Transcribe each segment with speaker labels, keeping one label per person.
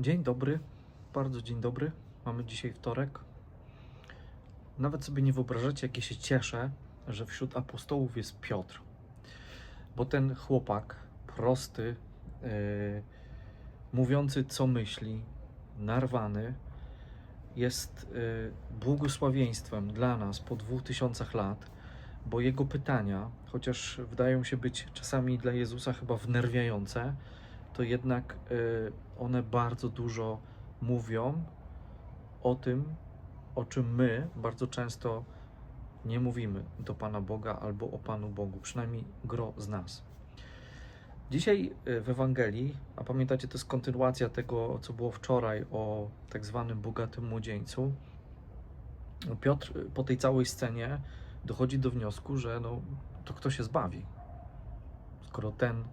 Speaker 1: Dzień dobry, bardzo dzień dobry. Mamy dzisiaj wtorek. Nawet sobie nie wyobrażacie, jakie się cieszę, że wśród apostołów jest Piotr. Bo ten chłopak, prosty, yy, mówiący co myśli, narwany, jest yy, błogosławieństwem dla nas po dwóch tysiącach lat, bo jego pytania, chociaż wydają się być czasami dla Jezusa chyba wnerwiające, to jednak y, one bardzo dużo mówią o tym, o czym my bardzo często nie mówimy do Pana Boga albo o Panu Bogu, przynajmniej gro z nas. Dzisiaj y, w Ewangelii, a pamiętacie, to jest kontynuacja tego, co było wczoraj o tak zwanym bogatym młodzieńcu. Piotr y, po tej całej scenie dochodzi do wniosku, że no, to kto się zbawi? Skoro ten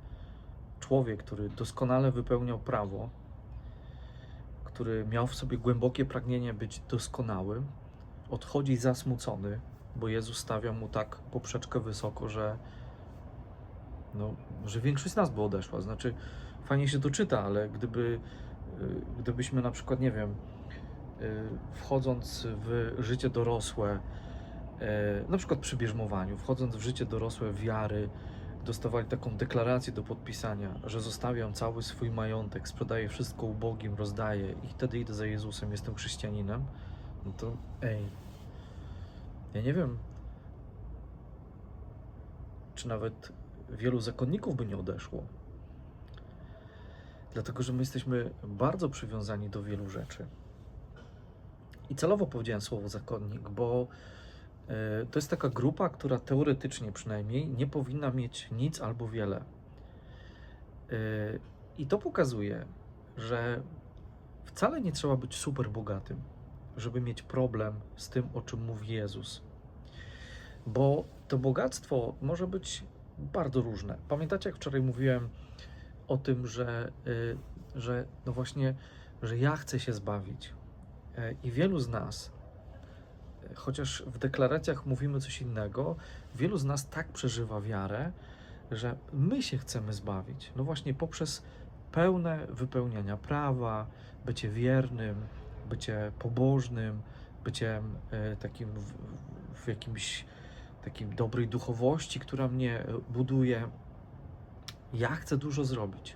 Speaker 1: człowiek, który doskonale wypełniał prawo, który miał w sobie głębokie pragnienie być doskonałym, odchodzi zasmucony, bo Jezus stawia mu tak poprzeczkę wysoko, że, no, że większość z nas by odeszła. Znaczy, fajnie się to czyta, ale gdyby, y, gdybyśmy na przykład, nie wiem, y, wchodząc w życie dorosłe, y, na przykład przy bierzmowaniu, wchodząc w życie dorosłe wiary, dostawali taką deklarację do podpisania, że zostawiam cały swój majątek, sprzedaję wszystko ubogim, rozdaję i wtedy idę za Jezusem, jestem chrześcijaninem, no to ej, ja nie wiem, czy nawet wielu zakonników by nie odeszło. Dlatego, że my jesteśmy bardzo przywiązani do wielu rzeczy. I celowo powiedziałem słowo zakonnik, bo To jest taka grupa, która teoretycznie przynajmniej nie powinna mieć nic albo wiele. E, I to pokazuje, że wcale nie trzeba być super bogatym, żeby mieć problem z tym, o czym mówi Jezus. Bo to bogactwo może być bardzo różne. Pamiętacie, jak wczoraj mówiłem o tym, że, e, że no właśnie, że ja chcę się zbawić. E, I wielu z nas chociaż w deklaracjach mówimy coś innego, wielu z nas tak przeżywa wiarę, że my się chcemy zbawić. No właśnie poprzez pełne wypełniania prawa, bycie wiernym, bycie pobożnym, byciem e, takim w, w jakimś takim dobrej duchowości, która mnie e, buduje. Ja chcę dużo zrobić.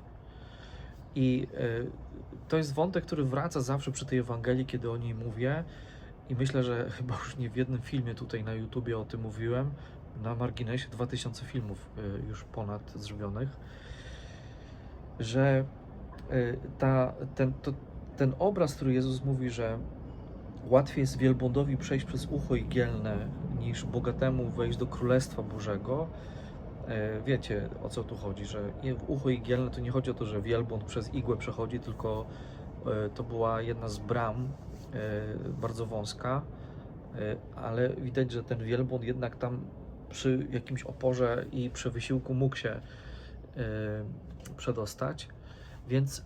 Speaker 1: I e, to jest wątek, który wraca zawsze przy tej Ewangelii, kiedy o niej mówię. I myślę, że chyba już nie w jednym filmie tutaj na YouTubie o tym mówiłem. Na marginesie 2000 filmów y, już ponad zrobionych, że y, ta, ten, to, ten obraz, który Jezus mówi, że łatwiej jest wielbłądowi przejść przez ucho igielne niż bogatemu wejść do Królestwa Bożego. Y, Wiecie o co tu chodzi, że ucho igielne to nie chodzi o to, że wielbłąd przez igłę przechodzi, tylko to była jedna z bram bardzo wąska, e, ale widać, że ten wielbłąd jednak tam przy jakimś oporze i przy wysiłku mógł się e, przedostać. Więc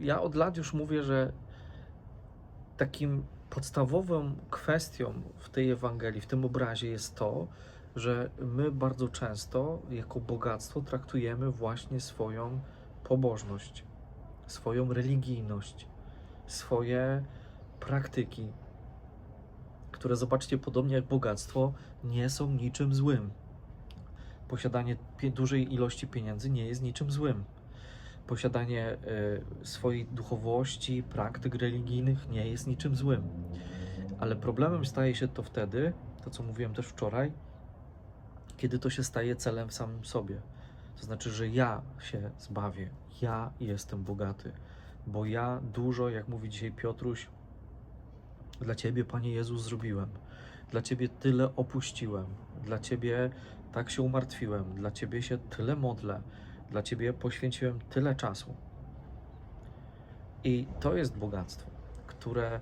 Speaker 1: ja od lat już mówię, że takim podstawową kwestią w tej Ewangelii, w tym obrazie jest to, że my bardzo często jako bogactwo traktujemy właśnie swoją pobożność, swoją religijność, swoje praktyki, które zobaczcie, podobnie jak bogactwo, nie są niczym złym. Posiadanie dużej ilości pieniędzy nie jest niczym złym. Posiadanie y, swojej duchowości, praktyk religijnych nie jest niczym złym. Ale problemem staje się to wtedy, to co mówiłem też wczoraj, kiedy to się staje celem w samym sobie. To znaczy, że ja się zbawię, ja jestem bogaty, bo ja dużo, jak mówi dzisiaj Piotruś, dla Ciebie, Panie Jezus, zrobiłem. Dla Ciebie tyle opuściłem. Dla Ciebie tak się umartwiłem. Dla Ciebie się tyle modlę. Dla Ciebie poświęciłem tyle czasu. I to jest bogactwo, które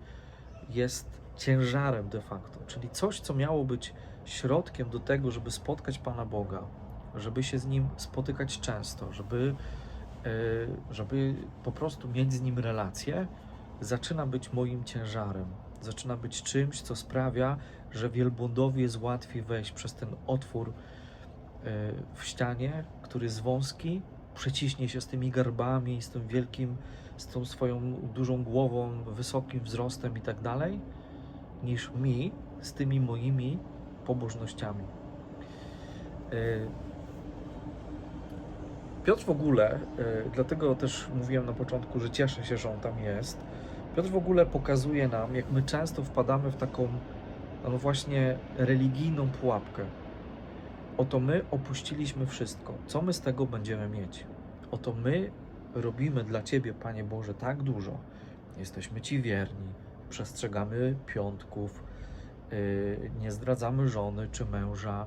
Speaker 1: jest ciężarem de facto, czyli coś, co miało być środkiem do tego, żeby spotkać Pana Boga, żeby się z Nim spotykać często, żeby żeby po prostu mieć z nim relację, zaczyna być moim ciężarem. Zaczyna być czymś, co sprawia, że wielbłądowi jest łatwiej wejść przez ten otwór e, w ścianie, który jest wąski, przeciśnie się z tymi garbami, z tym wielkim, z tą swoją dużą głową, wysokim wzrostem i tak dalej, niż mi z tymi moimi pobożnościami. Y, Piotr w ogóle, y, dlatego też mówiłem na początku, że cieszę się, że on tam jest. Piotr w ogóle pokazuje nam, jak my często wpadamy w taką, no właśnie, religijną pułapkę. Oto my opuściliśmy wszystko. Co my z tego będziemy mieć? Oto my robimy dla Ciebie, Panie Boże, tak dużo. Jesteśmy Ci wierni, przestrzegamy piątków, yy, nie zdradzamy żony czy męża,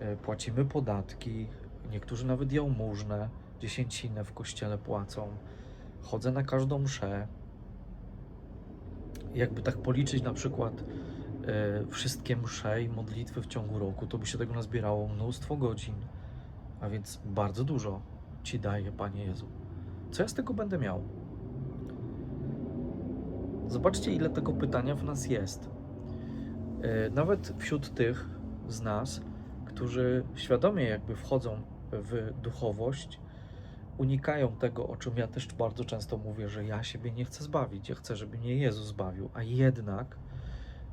Speaker 1: yy, płacimy podatki, niektórzy nawet jałmużnę, dziesięcinę w kościele płacą, chodzę na każdą mszę. Jakby tak policzyć na przykład e, wszystkie msze i modlitwy w ciągu roku, to by się tego nazbierało mnóstwo godzin, a więc bardzo dużo Ci daje, Panie Jezu. Co ja z tego będę miał? Zobaczcie, ile tego pytania w nas jest. E, Nawet wśród tych z nas, którzy świadomie jakby wchodzą w duchowość, unikają tego, o czym ja też bardzo często mówię, że ja siebie nie chcę zbawić, ja chcę, żeby mnie Jezus zbawił, a jednak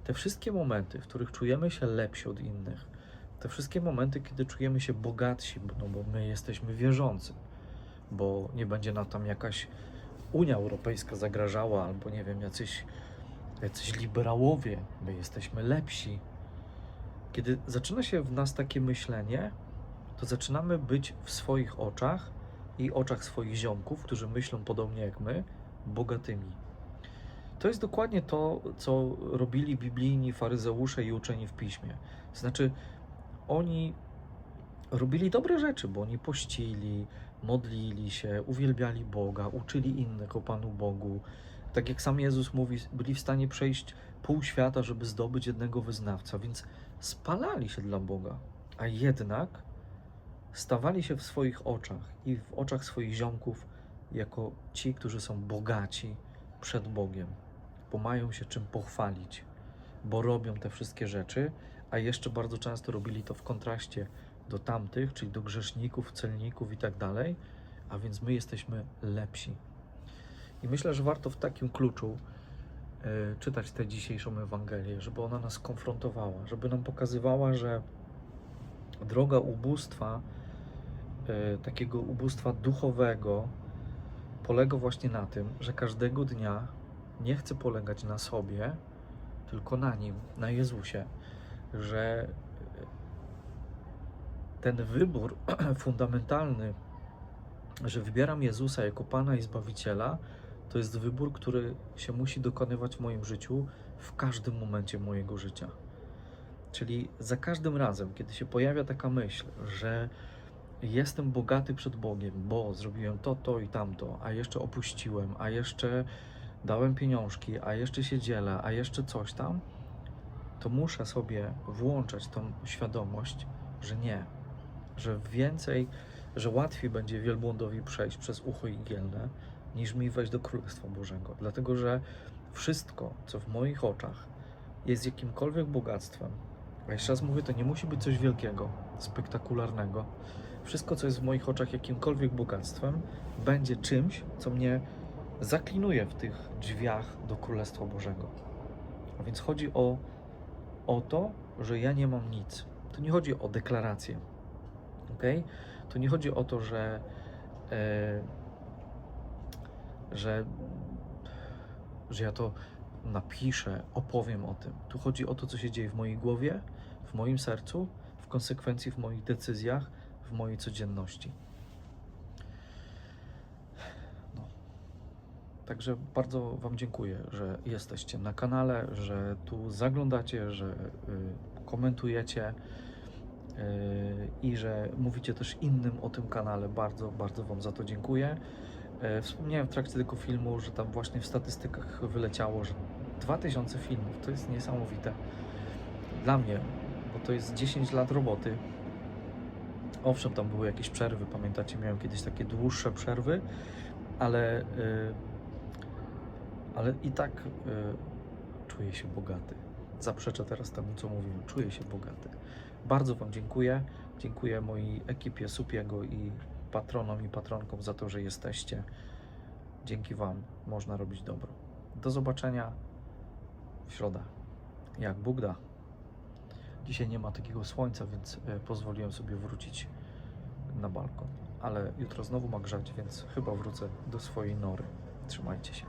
Speaker 1: te wszystkie momenty, w których czujemy się lepsi od innych, te wszystkie momenty, kiedy czujemy się bogatsi, no bo my jesteśmy wierzący, bo nie będzie nam tam jakaś Unia Europejska zagrażała, albo nie wiem, jacyś, jacyś liberałowie, my jesteśmy lepsi. Kiedy zaczyna się w nas takie myślenie, to zaczynamy być w swoich oczach i oczach swoich ziomków, którzy myślą podobnie jak my, bogatymi. To jest dokładnie to, co robili biblijni faryzeusze i uczeni w piśmie. Znaczy, oni robili dobre rzeczy, bo oni pościli, modlili się, uwielbiali Boga, uczyli innych o Panu Bogu. Tak jak sam Jezus mówi, byli w stanie przejść pół świata, żeby zdobyć jednego wyznawca, więc spalali się dla Boga, a jednak stawali się w swoich oczach i w oczach swoich ziomków jako ci, którzy są bogaci przed Bogiem, bo mają się czym pochwalić, bo robią te wszystkie rzeczy, a jeszcze bardzo często robili to w kontraście do tamtych, czyli do grzeszników, celników i tak dalej, a więc my jesteśmy lepsi. I myślę, że warto w takim kluczu e, czytać tę dzisiejszą Ewangelię, żeby ona nas konfrontowała, żeby nam pokazywała, że droga ubóstwa, takiego ubóstwa duchowego, polega właśnie na tym, że każdego dnia nie chcę polegać na sobie, tylko na Nim, na Jezusie, że ten wybór fundamentalny, że wybieram Jezusa jako Pana i Zbawiciela, to jest wybór, który się musi dokonywać w moim życiu w każdym momencie mojego życia. Czyli za każdym razem, kiedy się pojawia taka myśl, że jestem bogaty przed Bogiem, bo zrobiłem to, to i tamto, a jeszcze opuściłem, a jeszcze dałem pieniążki, a jeszcze się dzielę, a jeszcze coś tam, to muszę sobie włączać tą świadomość, że nie, że więcej, że łatwiej będzie wielbłądowi przejść przez ucho igielne, niż mi wejść do Królestwa Bożego. Dlatego, że wszystko, co w moich oczach jest jakimkolwiek bogactwem, a jeszcze raz mówię, to nie musi być coś wielkiego, spektakularnego. Wszystko, co jest w moich oczach jakimkolwiek bogactwem, będzie czymś, co mnie zaklinuje w tych drzwiach do Królestwa Bożego. A więc chodzi o, o to, że ja nie mam nic. To nie chodzi o deklarację. ok? To nie chodzi o to, że, e, że, że ja to napiszę, opowiem o tym. Tu chodzi o to, co się dzieje w mojej głowie, w moim sercu, w konsekwencji w moich decyzjach, w mojej codzienności. No. Także bardzo Wam dziękuję, że jesteście na kanale, że tu zaglądacie, że y, komentujecie y, i że mówicie też innym o tym kanale. Bardzo, bardzo Wam za to dziękuję. E, Wspomniałem w trakcie tego filmu, że tam właśnie w statystykach wyleciało, że 2000 filmów to jest niesamowite dla mnie, bo to jest 10 lat roboty. Owszem, tam były jakieś przerwy, pamiętacie, miałem kiedyś takie dłuższe przerwy, ale, y, ale i tak y, czuję się bogaty. Zaprzeczę teraz temu, co mówiłem. Czuję się bogaty. Bardzo Wam dziękuję. Dziękuję mojej ekipie Supiego i patronom i patronkom za to, że jesteście. Dzięki Wam można robić dobro. Do zobaczenia w środę, jak Bóg da. Dzisiaj nie ma takiego słońca, więc e, pozwoliłem sobie wrócić na balkon. Ale jutro znowu ma grzać, więc chyba wrócę do swojej nory. Trzymajcie się.